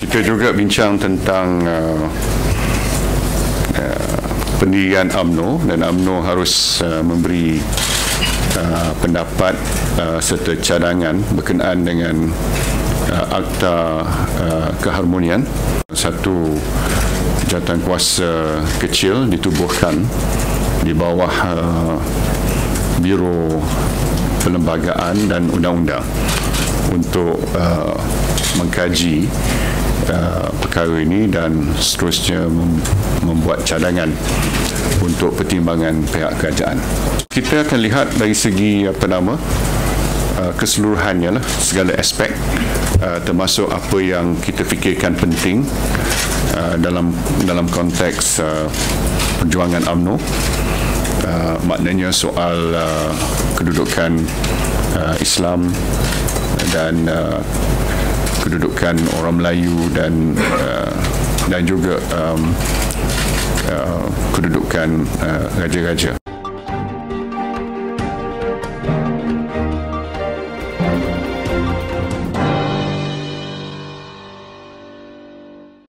Kita juga bincang tentang uh, uh, pendirian AMNO dan AMNO harus uh, memberi uh, pendapat uh, serta cadangan berkenaan dengan uh, akta uh, keharmonian. Satu jawatan kuasa kecil ditubuhkan di bawah uh, Biro Perlembagaan dan Undang-Undang untuk uh, mengkaji uh, perkara ini dan seterusnya mem- membuat cadangan untuk pertimbangan pihak kerajaan. Kita akan lihat dari segi apa nama uh, keseluruhannya lah segala aspek uh, termasuk apa yang kita fikirkan penting dalam dalam konteks perjuangan UMNO maknanya soal kedudukan Islam dan kedudukan orang Melayu dan uh, dan juga um, uh, kedudukan uh, raja-raja.